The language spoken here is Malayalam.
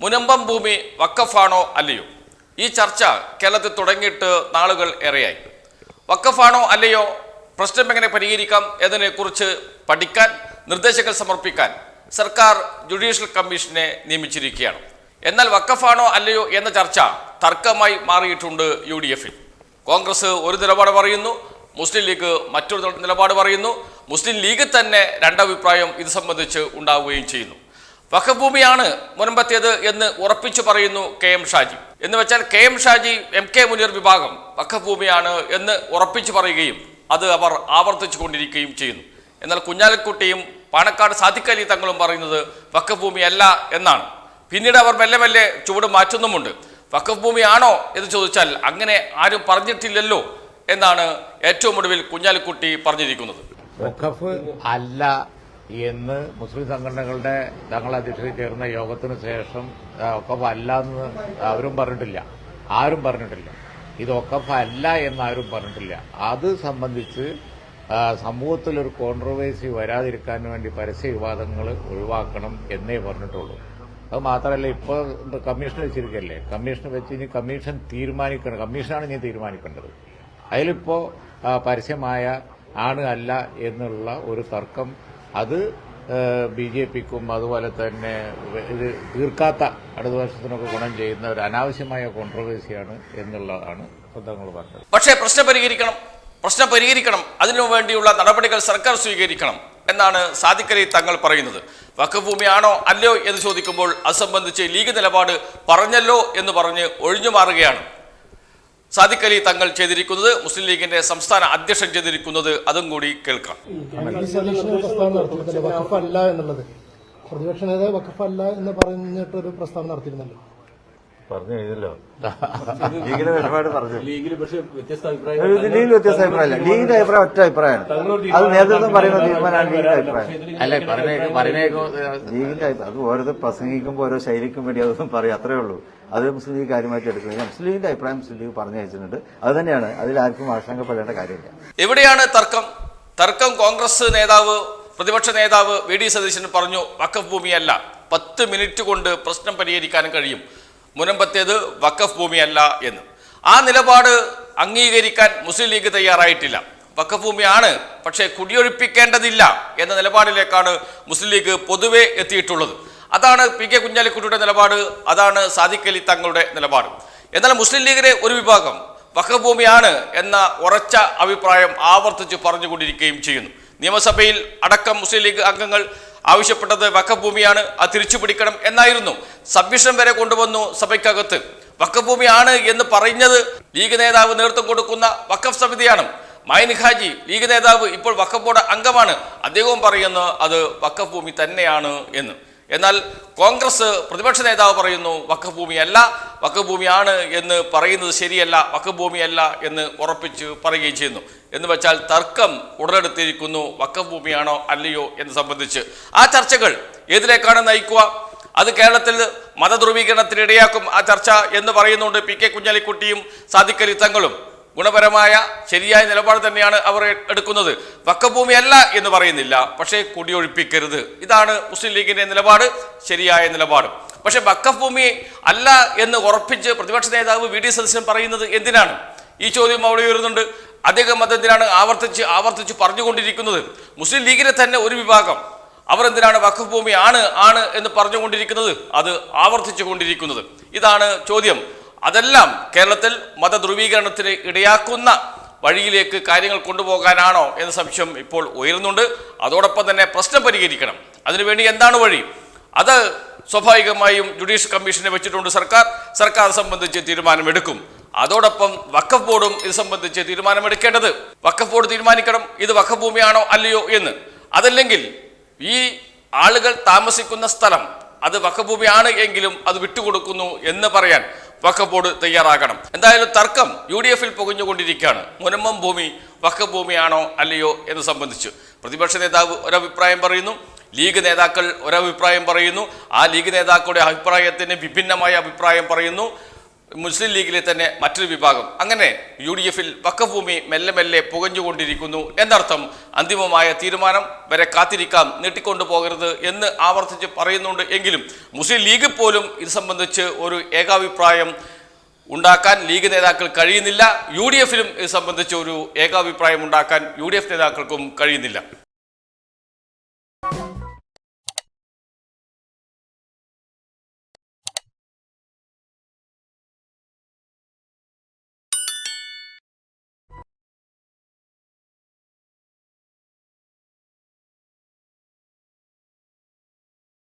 മുനമ്പം ഭൂമി വക്കഫാണോ അല്ലയോ? ഈ ചർച്ച കേരളത്തിൽ തുടങ്ങിയിട്ട് നാളുകൾ ഏറെയായി. വക്കഫാണോ അല്ലയോ? പ്രശ്നം എങ്ങനെ പരിഹരിക്കാം? എന്നതിനെക്കുറിച്ച് പഠിക്കാൻ നിർദ്ദേശങ്ങൾ സമർപ്പിക്കാൻ സർക്കാർ ജുഡീഷ്യൽ കമ്മീഷനെ നിയമിച്ചിരിക്കുകയാണ്. എന്നാൽ വക്കഫാണോ അല്ലയോ എന്ന ചർച്ച തർക്കമായി മാറിയിട്ടുണ്ട് യു ഡി എഫിൽ കോൺഗ്രസ് ഒരു നിലപാട് പറയുന്നു മുസ്ലിം ലീഗ് മറ്റൊരു നിലപാട് പറയുന്നു. മുസ്ലിം ലീഗ് തന്നെ രണ്ടഭിപ്രായം ഇത് സംബന്ധിച്ച് ഉണ്ടാവുകയും ചെയ്യുന്നു. വഖഭൂമിയാണ് മുൻപത്തേത് എന്ന് ഉറപ്പിച്ചു പറയുന്നു കെ എം ഷാജി. എന്ന് വെച്ചാൽ K M Shaji M K Muneer വിഭാഗം വഖഭൂമിയാണ് എന്ന് ഉറപ്പിച്ചു പറയുകയും അത് അവർ ആവർത്തിച്ചു കൊണ്ടിരിക്കുകയും ചെയ്യുന്നു. എന്നാൽ കുഞ്ഞാലിക്കുട്ടിയും പാണക്കാട് സാധിക്കലി തങ്ങളും പറയുന്നത് വഖഭൂമിയല്ല എന്നാണ്. പിന്നീട് അവർ മെല്ലെ മെല്ലെ ചുവട് മാറ്റുന്നുമുണ്ട്. വഖഫ് ഭൂമിയാണോ എന്ന് ചോദിച്ചാൽ അങ്ങനെ ആരും പറഞ്ഞിട്ടില്ലല്ലോ എന്നാണ് ഏറ്റവും ഒടുവിൽ കുഞ്ഞാലിക്കുട്ടി പറഞ്ഞിരിക്കുന്നത്. വഖഫ് അല്ല എന്ന് മുസ്ലിം സംഘടനകളുടെ തങ്ങൾ അധ്യക്ഷതയിൽ ചേർന്ന യോഗത്തിന് ശേഷം ഒക്കെ അല്ല എന്ന് അവരും പറഞ്ഞിട്ടില്ല. ആരും പറഞ്ഞിട്ടില്ല. ഇത് വഖഫ് അല്ല എന്ന് ആരും പറഞ്ഞിട്ടില്ല. അത് സംബന്ധിച്ച് സമൂഹത്തിൽ ഒരു കോൺട്രവേഴ്സി വരാതിരിക്കാൻ വേണ്ടി പരസ്യ വിവാദങ്ങൾ ഒഴിവാക്കണം എന്നേ പറഞ്ഞിട്ടുള്ളൂ. അത് മാത്രമല്ല ഇപ്പോൾ കമ്മീഷൻ വെച്ചിരിക്കല്ലേ? കമ്മീഷൻ വെച്ച് ഇനി കമ്മീഷൻ തീരുമാനിക്കണം. കമ്മീഷനാണ് ഇനി തീരുമാനിക്കേണ്ടത്. അതിലിപ്പോ ആ, പരസ്യമായ ആണ് അല്ല എന്നുള്ള ഒരു തർക്കം അത് ബി ജെ പിക്കും അതുപോലെ തന്നെ ഇത് തീർക്കാത്ത അടുത്ത വർഷത്തിനൊക്കെ ഗുണം ചെയ്യുന്ന ഒരു അനാവശ്യമായ കോൺട്രവേഴ്സിയാണ് എന്നുള്ളതാണ് തങ്ങൾ പറഞ്ഞത്. പക്ഷേ പ്രശ്നം പരിഹരിക്കണം പ്രശ്നം പരിഹരിക്കണം അതിനു വേണ്ടിയുള്ള നടപടികൾ സർക്കാർ സ്വീകരിക്കണം എന്നാണ് സാദിഖലി തങ്ങൾ പറയുന്നത്. വഖഫ് ഭൂമിയാണോ അല്ലയോ എന്ന് ചോദിക്കുമ്പോൾ അത് സംബന്ധിച്ച് ലീഗ് നിലപാട് പറഞ്ഞല്ലോ എന്ന് പറഞ്ഞ് ഒഴിഞ്ഞു മാറുകയാണ്. സാദിഖ് അലി തങ്ങൾ ചെയ്തിരിക്കുന്നത് മുസ്ലിം ലീഗിന്റെ സംസ്ഥാന അധ്യക്ഷൻ ചെയ്തിരിക്കുന്നത് അതും കൂടി കേൾക്കാം. ഈ സതീഷിന് വഖഫ് അല്ല എന്നുള്ളത് പ്രതിപക്ഷ നേതാവ് വഖഫ് അല്ല എന്ന് പറഞ്ഞിട്ടൊരു പ്രസ്താവന നടത്തിയിരുന്നല്ലോ. പറഞ്ഞു കഴിഞ്ഞല്ലോ. ലീഗിന് ഒരുപാട് പറഞ്ഞു. ലീഗിൽ പക്ഷേ വ്യത്യസ്ത അഭിപ്രായം ലീഗിൽ വ്യത്യസ്ത അഭിപ്രായമല്ല. ലീഗിന്റെ അഭിപ്രായം ഒറ്റ അഭിപ്രായമാണ്. അത് നേതൃത്വം പറയുന്ന തീരുമാനമാണ് ലീഗിന്റെ അഭിപ്രായം. അല്ലെ ലീഗിന്റെ അഭിപ്രായം അത് ഓരോ പ്രസംഗിക്കുമ്പോൾ ഓരോ ശൈലിക്കും വേണ്ടി അതൊന്നും പറയും. അത്രേ ഉള്ളൂ. അത് മുസ്ലിം ലീഗ് കാര്യമായിട്ട് എടുക്കുന്നില്ല മുസ്ലിം ലീഗിന്റെ അഭിപ്രായം മുസ്ലിം ലീഗ് പറഞ്ഞു വെച്ചിട്ടുണ്ട് അത് തന്നെയാണ്. അതിൽ ആർക്കും ആശങ്കപ്പെടേണ്ട കാര്യമില്ല. എവിടെയാണ് തർക്കം? തർക്കം കോൺഗ്രസ് നേതാവ് പ്രതിപക്ഷ നേതാവ് വി ഡി സതീശൻ പറഞ്ഞു വക്കഫ് ഭൂമിയല്ല. പത്ത് മിനിറ്റ് കൊണ്ട് പ്രശ്നം പരിഹരിക്കാനും കഴിയും. മുനമ്പത്തേത് വക്കഫ് ഭൂമിയല്ല എന്ന്. ആ നിലപാട് അംഗീകരിക്കാൻ മുസ്ലിം ലീഗ് തയ്യാറായിട്ടില്ല. വക്കഫ് ഭൂമിയാണ് പക്ഷേ കുടിയൊഴിപ്പിക്കേണ്ടതില്ല എന്ന നിലപാടിലേക്കാണ് മുസ്ലിം ലീഗ് പൊതുവെ എത്തിയിട്ടുള്ളത്. അതാണ് പി കെ കുഞ്ഞാലിക്കുട്ടിയുടെ നിലപാട് അതാണ് സാദിഖലി തങ്ങളുടെ നിലപാട്. എന്നാൽ മുസ്ലിം ലീഗിലെ ഒരു വിഭാഗം വഖഫ് ഭൂമിയാണ് എന്ന ഉറച്ച അഭിപ്രായം ആവർത്തിച്ച് പറഞ്ഞുകൊണ്ടിരിക്കുകയും ചെയ്യുന്നു. നിയമസഭയിൽ അടക്കം മുസ്ലിം ലീഗ് അംഗങ്ങൾ ആവശ്യപ്പെട്ടത് വക്കഭൂമിയാണ് ഭൂമിയാണ് അത് തിരിച്ചു പിടിക്കണം എന്നായിരുന്നു. സബ്മിഷൻ വരെ കൊണ്ടുവന്നു സഭയ്ക്കകത്ത്. വക്കഭൂമിയാണ് ഭൂമിയാണ് എന്ന് പറഞ്ഞത് ലീഗ് നേതാവ് നേതൃത്വം കൊടുക്കുന്ന വക്കഫ് സമിതിയാണ്. മൈൻ ഹാജി ലീഗ് നേതാവ് ഇപ്പോൾ വക്കഫ് ബോർഡ് അംഗമാണ്. അദ്ദേഹവും പറയുന്നു അത് വക്കഭൂമി ഭൂമി തന്നെയാണ് എന്ന്. എന്നാൽ കോൺഗ്രസ് പ്രതിപക്ഷ നേതാവ് പറയുന്നു വഖഫ് ഭൂമിയല്ല വഖഫ് ഭൂമിയാണ് എന്ന് പറയുന്നത് ശരിയല്ല വഖഫ് ഭൂമിയല്ല എന്ന് ഉറപ്പിച്ച് പറയുകയും ചെയ്യുന്നു. എന്ന് വെച്ചാൽ തർക്കം ഉടലെടുത്തിരിക്കുന്നു വഖഫ് ഭൂമിയാണോ അല്ലയോ എന്ന് സംബന്ധിച്ച്. ആ ചർച്ചകൾ ഏതിലേക്കാണ് നയിക്കുക? അത് കേരളത്തിൽ മതധ്രുവീകരണത്തിന് ഇടയാക്കും ആ ചർച്ച എന്ന് പറയുന്നുണ്ട് പി കെ കുഞ്ഞാലിക്കുട്ടിയും സാദിഖലി തങ്ങളും. ഗുണപരമായ ശരിയായ നിലപാട് തന്നെയാണ് അവർ എടുക്കുന്നത്. വക്കഭൂമിയല്ല എന്ന് പറയുന്നില്ല. പക്ഷേ കുടിയൊഴിപ്പിക്കരുത്. ഇതാണ് മുസ്ലിം ലീഗിന്റെ നിലപാട്. ശരിയായ നിലപാട്. പക്ഷെ വക്കഭൂമി അല്ല എന്ന് ഉറപ്പിച്ച് പ്രതിപക്ഷ നേതാവ് വി ഡി സദസ്യൻ പറയുന്നത് എന്തിനാണ്? ഈ ചോദ്യം അവിടെ ഉയരുന്നുണ്ട്. അദ്ദേഹം അതെന്തിനാണ് ആവർത്തിച്ച് ആവർത്തിച്ച് പറഞ്ഞുകൊണ്ടിരിക്കുന്നത്? മുസ്ലിം ലീഗിലെ തന്നെ ഒരു വിഭാഗം. അവർ എന്തിനാണ് വഖഫ് ആണ് ആണ് എന്ന് പറഞ്ഞുകൊണ്ടിരിക്കുന്നത്? അത് ആവർത്തിച്ചു കൊണ്ടിരിക്കുന്നത് ഇതാണ് ചോദ്യം. അതെല്ലാം കേരളത്തിൽ മതധ്രുവീകരണത്തിന് ഇടയാക്കുന്ന വഴിയിലേക്ക് കാര്യങ്ങൾ കൊണ്ടുപോകാനാണോ എന്ന സംശയം ഇപ്പോൾ ഉയരുന്നുണ്ട്. അതോടൊപ്പം തന്നെ പ്രശ്നം പരിഹരിക്കണം. അതിനുവേണ്ടി എന്താണ് വഴി? അത് സ്വാഭാവികമായും ജുഡീഷ്യൽ കമ്മീഷനെ വെച്ചിട്ടുണ്ട് സർക്കാർ. സർക്കാർ സംബന്ധിച്ച് തീരുമാനമെടുക്കും. അതോടൊപ്പം വഖഫ് ബോർഡും ഇത് സംബന്ധിച്ച് തീരുമാനമെടുക്കേണ്ടത്. വഖഫ് ബോർഡ് തീരുമാനിക്കണം. ഇത് വഖഫ് ഭൂമിയാണോ അല്ലയോ എന്ന്. അതല്ലെങ്കിൽ ഈ ആളുകൾ താമസിക്കുന്ന സ്ഥലം അത് വഖഫ് എങ്കിലും അത് വിട്ടുകൊടുക്കുന്നു എന്ന് പറയാൻ വഖഫ് ബോർഡ് തയ്യാറാകണം. എന്തായാലും തർക്കം യു ഡി എഫിൽ പുകഞ്ഞുകൊണ്ടിരിക്കുകയാണ്. മുനമ്മം ഭൂമി വഖഫ് ഭൂമിയാണോ അല്ലയോ എന്ന് സംബന്ധിച്ച്. പ്രതിപക്ഷ നേതാവ് ഒരഭിപ്രായം പറയുന്നു ലീഗ് നേതാക്കൾ ഒരഭിപ്രായം പറയുന്നു ആ ലീഗ് നേതാക്കളുടെ അഭിപ്രായത്തിന് വിഭിന്നമായ അഭിപ്രായം പറയുന്നു. മുസ്ലിം ലീഗിലെ തന്നെ മറ്റൊരു വിഭാഗം. അങ്ങനെ യു ഡി എഫിൽ വക്കഭൂമി മെല്ലെ മെല്ലെ പുകഞ്ഞുകൊണ്ടിരിക്കുന്നു എന്നർത്ഥം അന്തിമമായ തീരുമാനം വരെ കാത്തിരിക്കാം നീട്ടിക്കൊണ്ടു പോകരുത് എന്ന് ആവർത്തിച്ച് പറയുന്നുണ്ട് എങ്കിലും മുസ്ലിം ലീഗ് പോലും ഇത് സംബന്ധിച്ച് ഒരു ഏകാഭിപ്രായം ഉണ്ടാക്കാൻ ലീഗ് നേതാക്കൾ കഴിയുന്നില്ല. യു ഡി എഫിലും ഇത് സംബന്ധിച്ച് ഒരു ഏകാഭിപ്രായം ഉണ്ടാക്കാൻ യു ഡി എഫ് നേതാക്കൾക്കും കഴിയുന്നില്ല.